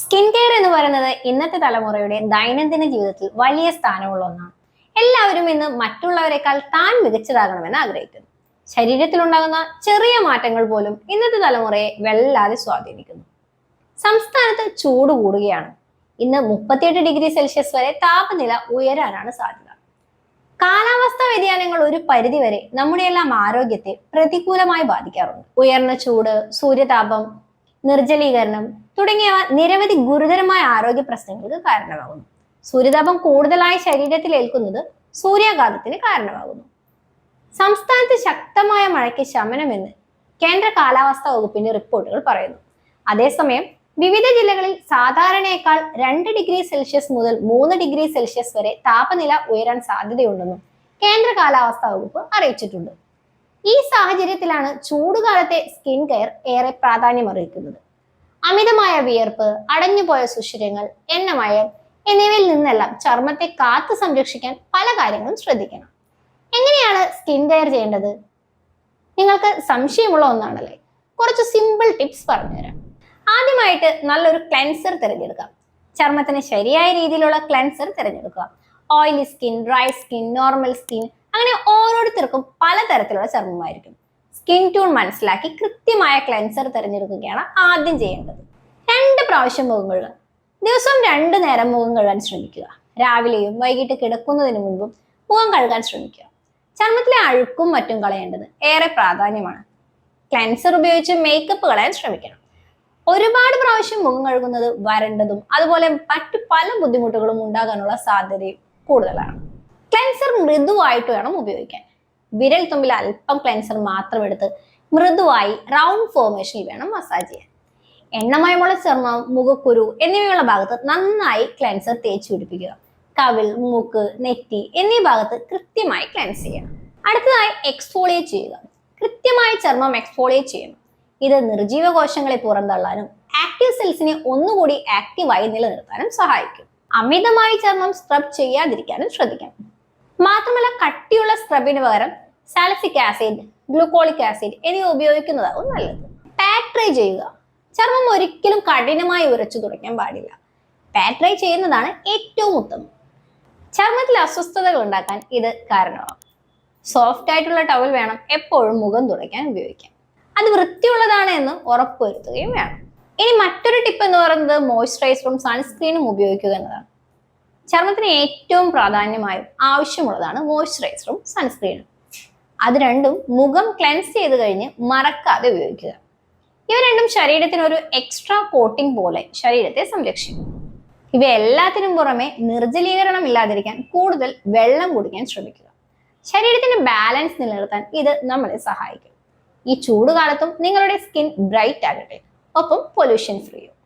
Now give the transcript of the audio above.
Skin care എന്ന് പറയുന്നത് ഇന്നത്തെ തലമുറയുടെ ദൈനംദിന ജീവിതത്തിൽ വലിയ സ്ഥാനമുള്ള ഒന്നാണ്. എല്ലാവരും ഇന്ന് മറ്റുള്ളവരെക്കാൾ താൻ മികച്ചതാകണമെന്ന് ആഗ്രഹിക്കുന്നു. ശരീരത്തിലുണ്ടാകുന്ന ചെറിയ മാറ്റങ്ങൾ പോലും ഇന്നത്തെ തലമുറയെ വല്ലാതെ സ്വാധീനിക്കുന്നു. സംസ്ഥാനത്ത് ചൂട് കൂടുകയാണ്. ഇന്ന് മുപ്പത്തിയെട്ട് ഡിഗ്രി സെൽഷ്യസ് വരെ താപനില ഉയരാനാണ് സാധ്യത. കാലാവസ്ഥാ വ്യതിയാനങ്ങൾ ഒരു പരിധിവരെ നമ്മുടെ എല്ലാം ആരോഗ്യത്തെ പ്രതികൂലമായി ബാധിക്കാറുണ്ട്. ഉയർന്ന ചൂട് സൂര്യതാപം നിർജലീകരണം തുടങ്ങിയവ നിരവധി ഗുരുതരമായ ആരോഗ്യ പ്രശ്നങ്ങൾക്ക് കാരണമാകുന്നു. സൂര്യതാപം കൂടുതലായി ശരീരത്തിൽ ഏൽക്കുന്നത് സൂര്യാഘാതത്തിന് കാരണമാകുന്നു. സംസ്ഥാനത്ത് ശക്തമായ മഴയ്ക്ക് ശമനമെന്ന് കേന്ദ്ര കാലാവസ്ഥാ വകുപ്പിന്റെ റിപ്പോർട്ടുകൾ പറയുന്നു. അതേസമയം വിവിധ ജില്ലകളിൽ സാധാരണയേക്കാൾ രണ്ട് ഡിഗ്രി സെൽഷ്യസ് മുതൽ മൂന്ന് ഡിഗ്രി സെൽഷ്യസ് വരെ താപനില ഉയരാൻ സാധ്യതയുണ്ടെന്നും കേന്ദ്ര കാലാവസ്ഥാ വകുപ്പ് അറിയിച്ചിട്ടുണ്ട്. ഈ സാഹചര്യത്തിലാണ് ചൂടുകാലത്തെ സ്കിൻ കെയർ ഏറെ പ്രാധാന്യമറിയിക്കുന്നത് അമിതമായ വിയർപ്പ് അടഞ്ഞുപോയ സുഷിരങ്ങൾ എണ്ണമയം എന്നിവയിൽ നിന്നെല്ലാം ചർമ്മത്തെ കാത്തു സംരക്ഷിക്കാൻ പല കാര്യങ്ങളും ശ്രദ്ധിക്കണം. എങ്ങനെയാണ് സ്കിൻ കെയർ ചെയ്യേണ്ടത്? നിങ്ങൾക്ക് സംശയമുള്ള ഒന്നാണല്ലേ? കുറച്ച് സിമ്പിൾ ടിപ്സ് പറഞ്ഞുതരാം. ആദ്യമായിട്ട് നല്ലൊരു ക്ലെൻസർ തിരഞ്ഞെടുക്കാം. ചർമ്മത്തിന് ശരിയായ രീതിയിലുള്ള ക്ലെൻസർ തിരഞ്ഞെടുക്കുക. Oily skin dry skin normal skin അങ്ങനെ ഓരോരുത്തർക്കും പലതരത്തിലുള്ള ചർമ്മമായിരിക്കും. സ്കിൻ ട്യൂൺ മനസ്സിലാക്കി കൃത്യമായ ക്ലെൻസർ തിരഞ്ഞെടുക്കുകയാണ് ആദ്യം ചെയ്യേണ്ടത്. രണ്ട് പ്രാവശ്യം മുഖം കഴുകുക ദിവസം രണ്ട് നേരം മുഖം കഴുകാൻ ശ്രമിക്കുക. രാവിലെയും വൈകിട്ട് കിടക്കുന്നതിന് മുൻപും മുഖം കഴുകാൻ ശ്രമിക്കുക. ചർമ്മത്തിലെ അഴുക്കും മറ്റും കളയേണ്ടത് ഏറെ പ്രാധാന്യമാണ്. ക്ലെൻസർ ഉപയോഗിച്ച് മേക്കപ്പ് കളയാൻ ശ്രമിക്കണം. ഒരുപാട് പ്രാവശ്യം മുഖം കഴുകുന്നത് വരണ്ടതും അതുപോലെ മറ്റു പല ബുദ്ധിമുട്ടുകളും ഉണ്ടാകാനുള്ള സാധ്യതയും കൂടുതലാണ്. ക്ലെൻസർ മൃദുവായിട്ട് വേണം ഉപയോഗിക്കാൻ. വിരൽ തുമ്പിൽ അല്പം ക്ലെൻസർ മാത്രം എടുത്ത് മൃദുവായി റൗണ്ട് ഫോർമേഷനിൽ വേണം മസാജ് ചെയ്യാൻ. എണ്ണമയമുള്ള ചർമ്മം മുഖക്കുരു എന്നിവയുള്ള ഭാഗത്ത് നന്നായി ക്ലെൻസർ തേച്ച് പിടിപ്പിക്കുക. കവിൾ മൂക്ക് നെറ്റി എന്നീ ഭാഗത്ത് കൃത്യമായി ക്ലെൻസ് ചെയ്യണം. അടുത്തതായി എക്സ്ഫോളിയേറ്റ് ചെയ്യുക. കൃത്യമായി ചർമ്മം എക്സ്ഫോളിയേറ്റ് ചെയ്യണം. ഇത് നിർജീവ കോശങ്ങളെ പുറന്തള്ളാനും ആക്റ്റീവ് സെൽസിനെ ഒന്നുകൂടി ആക്റ്റീവായി നിലനിർത്താനും സഹായിക്കും. അമിതമായി ചർമ്മം സ്ക്രബ് ചെയ്യാതിരിക്കാനും ശ്രദ്ധിക്കണം. മാത്രമല്ല കട്ടിയുള്ള സ്ക്രബിന് പകരം സാലസിക് ആസിഡ് ഗ്ലൂക്കോളിക് ആസിഡ് എന്നിവ ഉപയോഗിക്കുന്നതാവും നല്ലത്. പാട്രൈ ചെയ്യുക. ചർമ്മം ഒരിക്കലും കഠിനമായി ഉരച്ചു തുടയ്ക്കാൻ പാടില്ല. പാട്രൈ ചെയ്യുന്നതാണ് ഏറ്റവും ഉത്തമം. ചർമ്മത്തിൽ അസ്വസ്ഥതകൾ ഉണ്ടാക്കാൻ ഇത് കാരണമാകും. സോഫ്റ്റ് ആയിട്ടുള്ള ടവൽ വേണം. എപ്പോഴും മുഖം തുടയ്ക്കാൻ ഉപയോഗിക്കാം. അത് വൃത്തിയുള്ളതാണ് എന്ന് ഉറപ്പുവരുത്തുകയും വേണം. ഇനി മറ്റൊരു ടിപ്പ് എന്ന് പറയുന്നത് മോയ്സ്ചറൈസറും സൺസ്ക്രീനും ഉപയോഗിക്കുക എന്നതാണ്. ചർമ്മത്തിന് ഏറ്റവും പ്രാധാന്യമായും ആവശ്യമുള്ളതാണ് മോയ്സ്ചറൈസറും സൺസ്ക്രീനും. അത് രണ്ടും മുഖം ക്ലെൻസ് ചെയ്ത് കഴിഞ്ഞ് മറക്കാതെ ഉപയോഗിക്കുക. ഇവ രണ്ടും ശരീരത്തിന് ഒരു എക്സ്ട്രാ കോട്ടിംഗ് പോലെ ശരീരത്തെ സംരക്ഷിക്കും. ഇവ എല്ലാത്തിനും പുറമെ നിർജലീകരണം ഇല്ലാതിരിക്കാൻ കൂടുതൽ വെള്ളം കുടിക്കാൻ ശ്രമിക്കുക. ശരീരത്തിന്റെ ബാലൻസ് നിലനിർത്താൻ ഇത് നമ്മളെ സഹായിക്കും. ഈ ചൂടുകാലത്തും നിങ്ങളുടെ സ്കിൻ ബ്രൈറ്റ് ആകട്ടെ. ഒപ്പം പൊല്യൂഷൻ ഫ്രീയും.